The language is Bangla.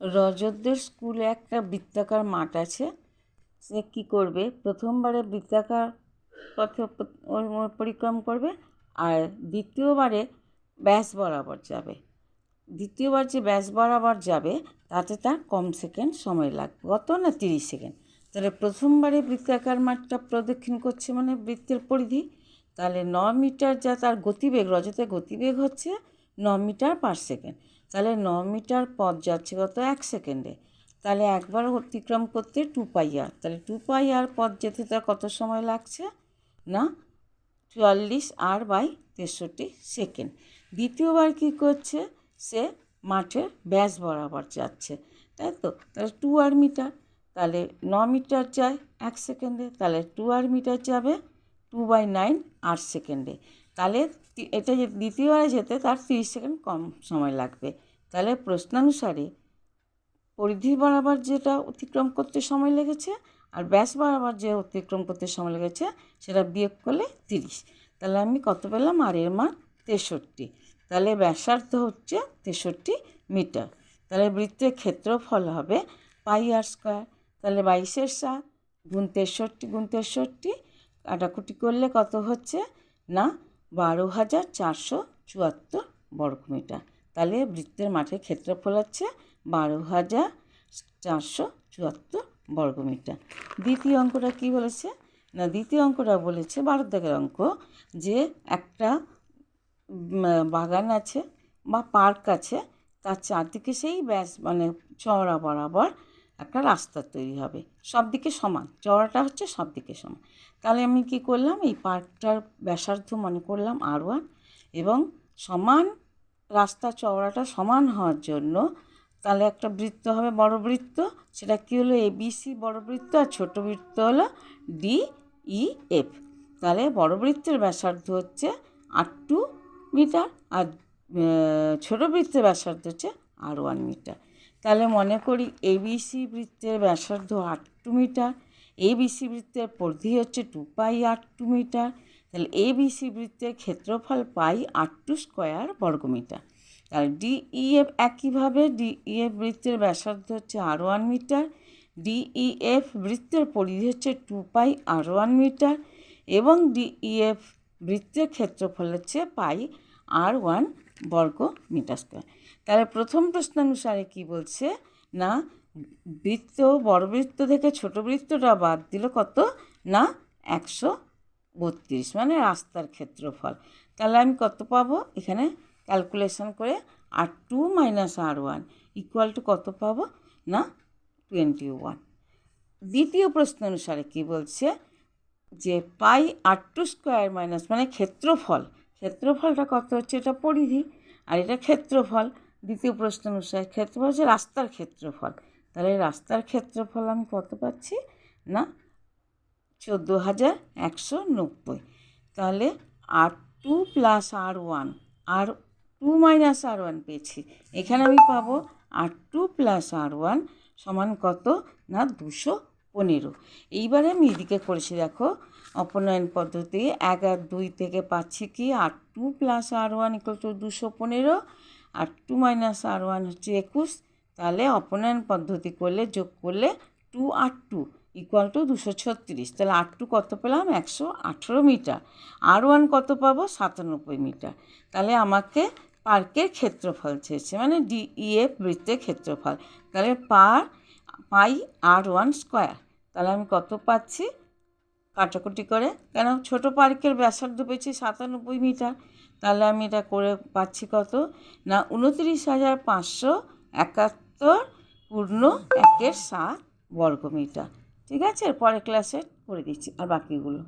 রজতদের স্কুলে একটা বৃত্তাকার মাঠ আছে। সে কী করবে? প্রথমবারে বৃত্তাকার পথে পরিক্রম করবে আর দ্বিতীয়বারে ব্যাস বরাবর যাবে। দ্বিতীয়বার যে ব্যাস বরাবর যাবে, তাতে তার কম সেকেন্ড সময় লাগবে। কত না তিরিশ সেকেন্ড? তাহলে প্রথমবারে বৃত্তাকার মাঠটা প্রদক্ষিণ করছে মানে বৃত্তের পরিধি। তাহলে ন মিটার যা তার গতিবেগ, রজতের গতিবেগ হচ্ছে ন মিটার পার সেকেন্ড। তাহলে ন মিটার পথ যাচ্ছে কত? এক সেকেন্ডে। তাহলে একবার অতিক্রম করতে টু পাই আর তাহলে টু পাই আর পথ যেতে তার কত সময় লাগছে? না, চুয়াল্লিশ আর বাই তেষট্টি সেকেন্ড। দ্বিতীয়বার কী করছে? সে মাঠের ব্যাস বরাবর যাচ্ছে। তাই তো? তাহলে টু আর মিটার। তাহলে ন মিটার যায় এক সেকেন্ডে। তাহলে টু আর মিটার যাবে টু বাই নাইন আট সেকেন্ডে। তাহলে এটা যে দ্বিতীয়বারে যেতে তার তিরিশ সেকেন্ড কম সময় লাগবে। তাহলে প্রশ্নানুসারে পরিধি বরাবর যেটা অতিক্রম করতে সময় লেগেছে আর ব্যাস বরাবর যে অতিক্রম করতে সময় লেগেছে সেটা বিয়োগ করলে তিরিশ। তাহলে আমি কত পেলাম? আর এর মান তেষট্টি। তাহলে ব্যাসার্ধ হচ্ছে তেষট্টি মিটার। তাহলে বৃত্তের ক্ষেত্রফল হবে পাই আর স্কোয়ার। তাহলে বাইশের সাত গুণ তেষট্টি গুণ তেষট্টি, কাটাকুটি করলে কত হচ্ছে? না বারো হাজার চারশো চুয়াত্তর বর্গমিটার। তাহলে বৃত্তের মাঠের ক্ষেত্রফল হচ্ছে বারো হাজার চারশো চুয়াত্তর বর্গমিটার। দ্বিতীয় অঙ্কটা কি বলেছে? না, দ্বিতীয় অঙ্কটা বলেছে বারো দাগের অঙ্ক যে একটা বাগান আছে বা পার্ক আছে, তার চারদিকে সেই ব্যাস মানে চওড়া বরাবর একটা রাস্তা তৈরি হবে। সব দিকে সমান। চওড়াটা হচ্ছে সব দিকে সমান। তাহলে আমি কি করলাম? এই পার্কটার ব্যাসার্ধ মনে করলাম আর ওয়ান এবং সমান রাস্তা চওড়াটা সমান হওয়ার জন্য তাহলে একটা বৃত্ত হবে বড় বৃত্ত। সেটা কী হলো? এবিসি বড় বৃত্ত আর ছোট বৃত্ত হলো ডি ই এফ তাহলে বড় বৃত্তের ব্যাসার্ধ হচ্ছে আট টু মিটার আর ছোট বৃত্তের ব্যাসার্ধ হচ্ছে আর ওয়ান মিটার। তাহলে মনে করি এবিসি বৃত্তের ব্যাসার্ধ আট টু মিটার এবিসি বৃত্তের পরিধি হচ্ছে টু পাই আট টু মিটার, তাহলে এবিসি বৃত্তের ক্ষেত্রফল পাই আট টু স্কোয়ার বর্গমিটার আর ডিইএফ একইভাবে ডিইএফ বৃত্তের ব্যাসার্ধ হচ্ছে আর ওয়ান মিটার ডিইএফ বৃত্তের পরিধি হচ্ছে two pi r one metre এবং ডিইএফ বৃত্তের ক্ষেত্রফল হচ্ছে পাই আর ওয়ান বর্গ মিটার স্কোয়ার। তাহলে প্রথম প্রশ্নানুসারে কি বলছে? না, বৃত্ত বড় বৃত্ত থেকে ছোট বৃত্তটা বাদ দিল কত? না, একশো বত্রিশ মানে রাস্তার ক্ষেত্রফল। তাহলে আমি কত পাবো? এখানে ক্যালকুলেশন করে r two minus r one equal to কত পাবো? না টোয়েন্টি ওয়ান দ্বিতীয় প্রশ্ন অনুসারে কী বলছে? যে pi r two square minus মানে ক্ষেত্রফল ক্ষেত্রফলটা কত হচ্ছে? এটা পরিধি আর এটা ক্ষেত্রফল। দ্বিতীয় প্রশ্ন অনুসারে ক্ষেত্রফল হচ্ছে রাস্তার ক্ষেত্রফল। তাহলে রাস্তার ক্ষেত্রফল আমি কত পাচ্ছি? না চোদ্দ হাজার একশো নব্বই। তাহলে r two plus r one, r two minus r one পেয়েছি। এখানে আমি পাবো r two plus r one সমান কত? না, দুশো পনেরো। এইবারে আমি এদিকে করেছি, দেখো। অপনয়ন পদ্ধতি, এক আর দুই থেকে পাচ্ছি কি? R two plus r one equal to দুশো পনেরো। R two minus r one হচ্ছে একুশ। তাহলে অপনয়ন পদ্ধতি করলে, যোগ করলে two r two equal to দুশো ছত্রিশ। তাহলে আর টু কত পেলাম? একশো আঠেরো মিটার। আর ওয়ান কত পাবো? সাতানব্বই মিটার। তাহলে আমাকে পার্কের ক্ষেত্রফল চেয়েছে মানে ডিইএফ বৃত্তের ক্ষেত্রফল। তাহলে পার পাই আর ওয়ান স্কোয়ার। তাহলে আমি কত পাচ্ছি? কাটাকুটি করে। কেন? ছোট পার্কের ব্যাসার্ধ পেয়েছি সাতানব্বই মিটার। তাহলে আমি এটা করে পাচ্ছি কত? না, উনত্রিশ হাজার পাঁচশো একাত্তর পূর্ণ একের সাত বর্গমিটার ঠিক আছে? পরের ক্লাসে করে দিচ্ছি। আর বাকিগুলো?